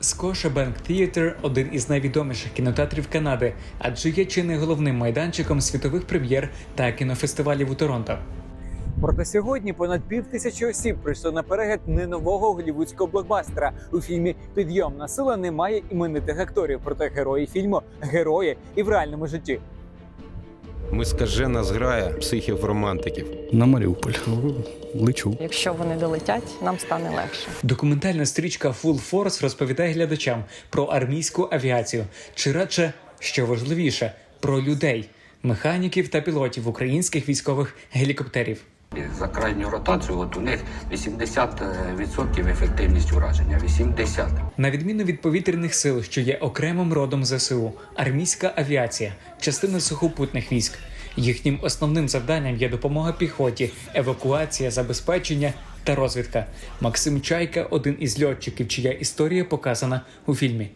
Scotiabank Theatre – один із найвідоміших кінотеатрів Канади, адже є чи не головним майданчиком світових прем'єр та кінофестивалів у Торонто. Проте сьогодні понад пів тисячі осіб прийшли на перегляд не нового голівудського блокбастера. У фільмі Підйомна сила немає іменитих акторів, проте герої фільму герої і в реальному житті. Ми скажена зграя психів-романтиків. На Маріуполь. Лечу. Якщо вони долетять, нам стане легше. Документальна стрічка Full Force розповідає глядачам про армійську авіацію, чи радше, що важливіше, про людей, механіків та пілотів українських військових гелікоптерів. За крайню ротацію от у них 80% ефективність ураження. 80%. На відміну від повітряних сил, що є окремим родом ЗСУ, армійська авіація частина сухопутних військ. Їхнім основним завданням є допомога піхоті, евакуація, забезпечення та розвідка. Максим Чайка один із льотчиків, чия історія показана у фільмі.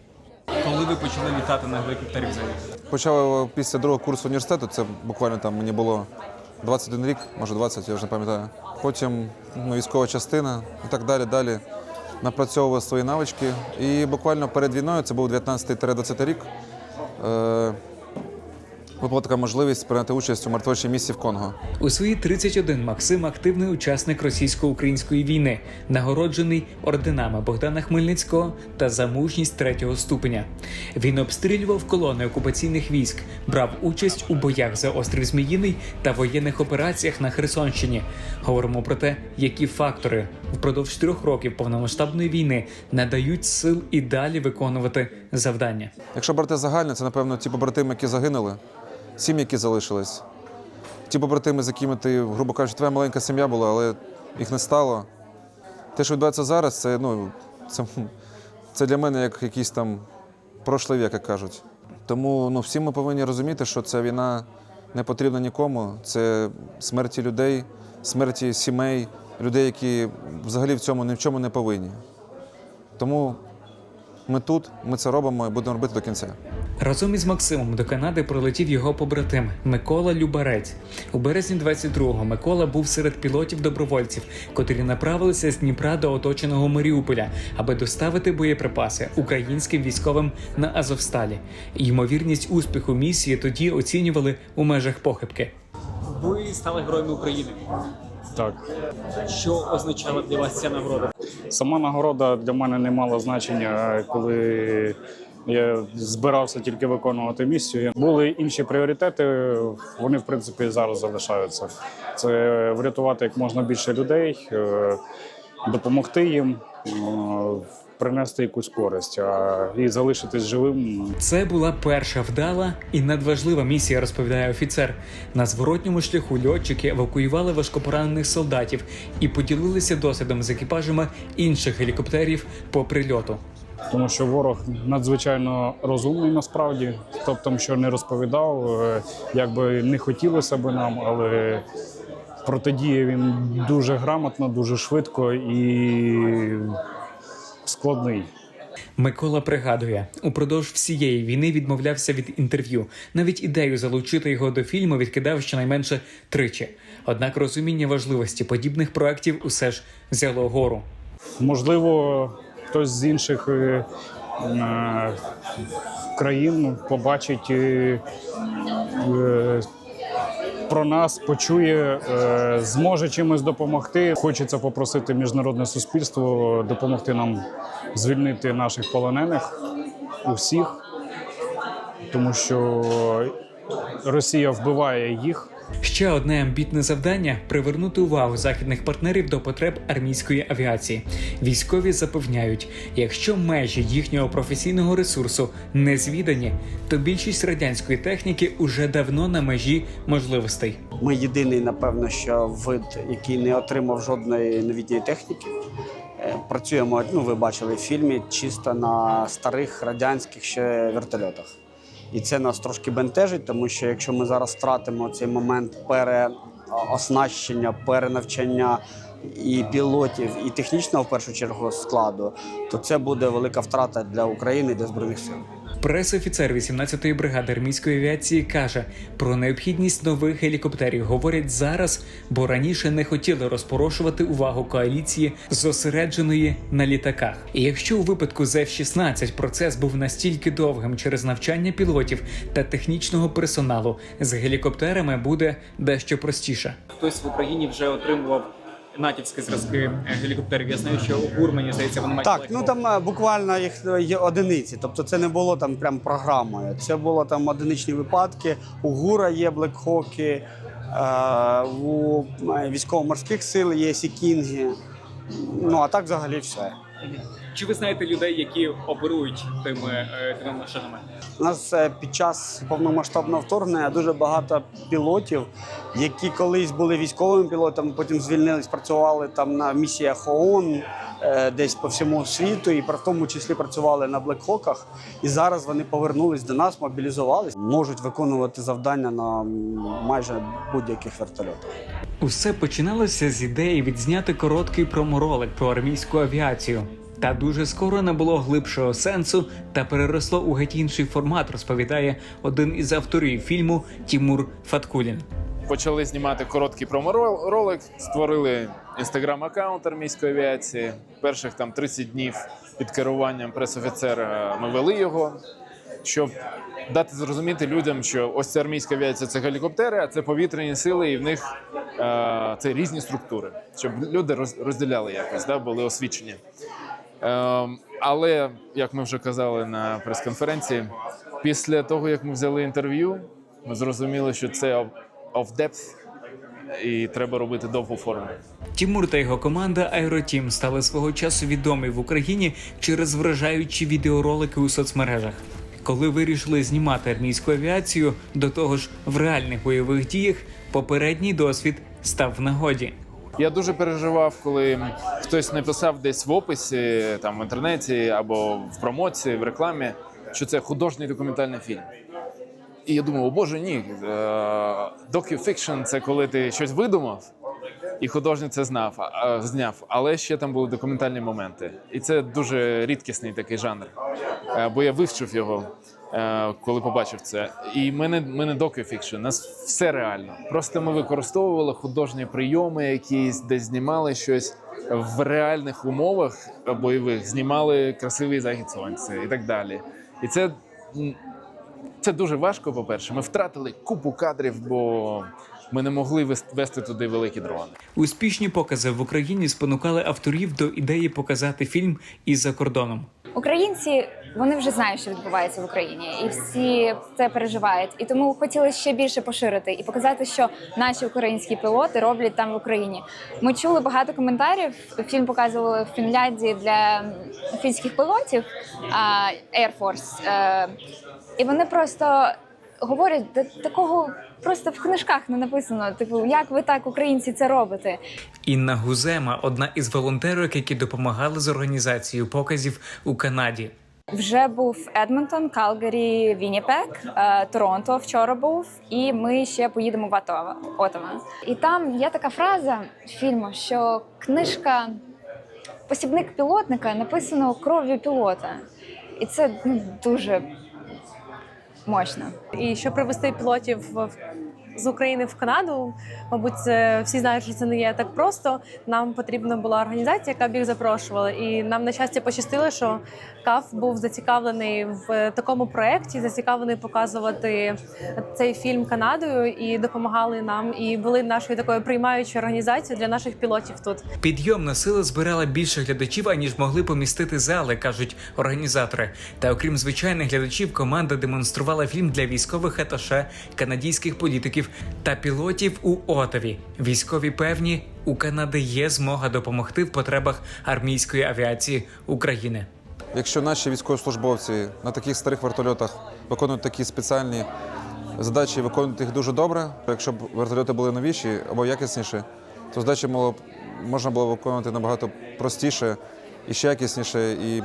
Коли ви почали літати на гелікоптері взагалі? Почав після другого курсу університету, це буквально там мені було 21 рік, може 20, я вже не пам'ятаю. Потім ну, військова частина і так далі. Далі напрацьовував свої навички. І буквально перед війною, це був 19-20 рік, е, була така можливість прийняти участь у мартовичій місії в Конго. У свої 31 Максим активний учасник російсько-української війни, нагороджений орденами Богдана Хмельницького та за мужність третього ступеня. Він обстрілював колони окупаційних військ, брав участь у боях за острів Зміїний та воєнних операціях на Херсонщині. Говоримо про те, які фактори впродовж трьох років повномасштабної війни надають сил і далі виконувати завдання. Якщо брати загальне, це напевно ті побратими, які загинули, сім'ї, які залишились. Ті побратими, з якими ти, грубо кажучи, твоя маленька сім'я була, але їх не стало. Те, що відбувається зараз, це, ну, це, це для мене як якийсь там прошлий вік, як кажуть. Тому ну, всі ми повинні розуміти, що ця війна не потрібна нікому. Це смерті людей, смерті сімей, людей, які взагалі в цьому ні в чому не повинні. Тому ми тут, ми це робимо і будемо робити до кінця. Разом із Максимом до Канади прилетів його побратим Микола Любарець. У березні 22-го Микола був серед пілотів-добровольців, котрі направилися з Дніпра до оточеного Маріуполя, аби доставити боєприпаси українським військовим на Азовсталі. Ймовірність успіху місії тоді оцінювали у межах похибки. Ви стали героями України. Так. Що означала для вас ця нагорода? Сама нагорода для мене не мала значення, коли я збирався тільки виконувати місію. Були інші пріоритети, вони в принципі зараз залишаються. Це врятувати як можна більше людей, е, допомогти їм, е, принести якусь користь, а і залишитись живим Це була перша вдала і надважлива місія, розповідає офіцер. На зворотньому шляху льотчики евакуювали важкопоранених солдатів і поділилися досвідом з екіпажами інших гелікоптерів по прильоту. Тому що ворог надзвичайно розумний насправді. Тобто, що не розповідав, е, як би не хотілося би нам, але протидіє він дуже грамотно, дуже швидко і складний. Микола пригадує, упродовж всієї війни відмовлявся від інтерв'ю. Навіть ідею залучити його до фільму відкидав щонайменше тричі. Однак розуміння важливості подібних проєктів усе ж взяло гору. Можливо, хтось з інших е, е, країн побачить е, про нас, почує, зможе чимось допомогти. Хочеться попросити міжнародне суспільство допомогти нам звільнити наших полонених усіх, тому що Росія вбиває їх. Ще одне амбітне завдання привернути увагу західних партнерів до потреб армійської авіації. Військові запевняють, якщо межі їхнього професійного ресурсу не звідані, то більшість радянської техніки уже давно на межі можливостей. Ми єдиний, напевно, що вид, який не отримав жодної новітньої техніки. Е, Працюємо, ну ви бачили в фільмі, чисто на старих радянських ще вертольотах. І це нас трошки бентежить, тому що якщо ми зараз втратимо цей момент переоснащення, перенавчання і пілотів, і технічного в першу чергу складу, то це буде велика втрата для України, для збройних сил. Пресофіцер 18-ї бригади армійської авіації каже про необхідність нових гелікоптерів. Говорять зараз, бо раніше не хотіли розпорошувати увагу коаліції зосередженої на літаках. І якщо у випадку з F-16 процес був настільки довгим через навчання пілотів та технічного персоналу, з гелікоптерами буде дещо простіше. Хтось в Україні вже отримував натівські зразки е, гелікоптерів. Я знаю, що у Гурмані здається, вони мають Так, ну там е, буквально їх е, є одиниці. Тобто це не було там прям програмою. Це було там одиничні випадки. У ГУРа є блекхоки, у військово-морських сил є сікінги. Ну а так взагалі все. Чи ви знаєте людей, які оперують тими, е, тими машинами? У нас е, під час повномасштабного вторгнення дуже багато пілотів, які колись були військовими пілотами, потім звільнились, працювали там на місіях ООН е, десь по всьому світу, і в тому числі працювали на блекхоках. І зараз вони повернулись до нас, мобілізувались, можуть виконувати завдання на майже будь-яких вертольотах. Усе починалося з ідеї відзняти короткий проморолик про армійську авіацію. Та дуже скоро набуло глибшого сенсу та переросло у геть інший формат, розповідає один із авторів фільму Тімур Фаткулін. почали знімати короткий проморолик, створили інстаграм-аккаунт армійської авіації. Перших там 30 днів під керуванням пресофіцера ми вели його, щоб дати зрозуміти людям, що ось ця армійська авіація це гелікоптери, а це повітряні сили, і в них е, це різні структури, щоб люди роз- розділяли якось, да, були освічені. Ем, але як ми вже казали на прес-конференції, після того як ми взяли інтерв'ю, ми зрозуміли, що це of- of depth, і треба робити довгу форму. Тімур та його команда Аеротім стали свого часу відомі в Україні через вражаючі відеоролики у соцмережах. Коли вирішили знімати армійську авіацію, до того ж в реальних бойових діях, попередній досвід став в нагоді. Я дуже переживав, коли хтось написав десь в описі, там в інтернеті або в промоції, в рекламі, що це художній документальний фільм. І я думав, о боже, ні. Докюфікшн це коли ти щось видумав, і художник це знав, зняв. Але ще там були документальні моменти. І це дуже рідкісний такий жанр. Е, Бо я вивчив його, е, коли побачив це. І ми не, ми не доки-фікшн, нас все реально. Просто ми використовували художні прийоми, якісь де знімали щось в реальних умовах бойових, знімали красивий захід сонця і так далі. І це це дуже важко, по-перше. Ми втратили купу кадрів, бо ми не могли вес- вести туди великі дрони. Успішні покази в Україні спонукали авторів до ідеї показати фільм і за кордоном. Українці вони вже знають, що відбувається в Україні, і всі це переживають. І тому хотіли ще більше поширити і показати, що наші українські пілоти роблять там в Україні. Ми чули багато коментарів. Фільм показували в Фінляндії для фінських пілотів Air Force. Е, І вони просто говорять, «Да такого просто в книжках не написано. Типу, як ви так, українці, це робите? Інна Гузема одна із волонтерок, які допомагали з організацією показів у Канаді. Вже був Едмонтон, Калгарі, Вінніпек, е, Торонто вчора був, і ми ще поїдемо в Отава. Отава. І там є така фраза фільму, що книжка Посібник пілотника написано кров'ю пілота. І це ну, дуже мощно. І щоб привести пілотів в- з України в Канаду, мабуть, це всі знають, що це не є так просто. Нам потрібна була організація, яка б їх запрошувала. І нам на щастя пощастило, що КАФ був зацікавлений в такому проєкті, зацікавлений показувати цей фільм Канадою і допомагали нам, і були нашою такою приймаючою організацією для наших пілотів тут. Підйомна сила збирала більше глядачів, аніж могли помістити зали, кажуть організатори. Та окрім звичайних глядачів, команда демонструвала фільм для військових аташе, канадійських політиків та пілотів у Отаві. Військові певні, у Канади є змога допомогти в потребах армійської авіації України. Якщо наші військовослужбовці на таких старих вертольотах виконують такі спеціальні задачі, виконують їх дуже добре. Якщо б вертольоти були новіші або якісніші, то задачі було б, можна було виконувати набагато простіше і ще якісніше, і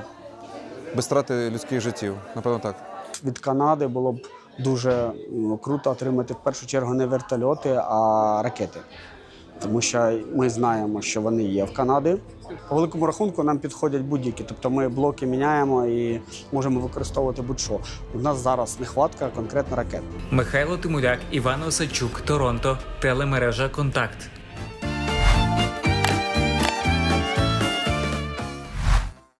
без страти людських життів. Напевно, так. Від Канади було б дуже ну, круто отримати в першу чергу не вертольоти, а ракети. тому що ми знаємо, що вони є в Канаді. По великому рахунку нам підходять будь-які, тобто ми блоки міняємо і можемо використовувати будь-що. У нас зараз нехватка конкретно ракет. Михайло Тимуряк, Іван Осадчук, Торонто, телемережа Контакт.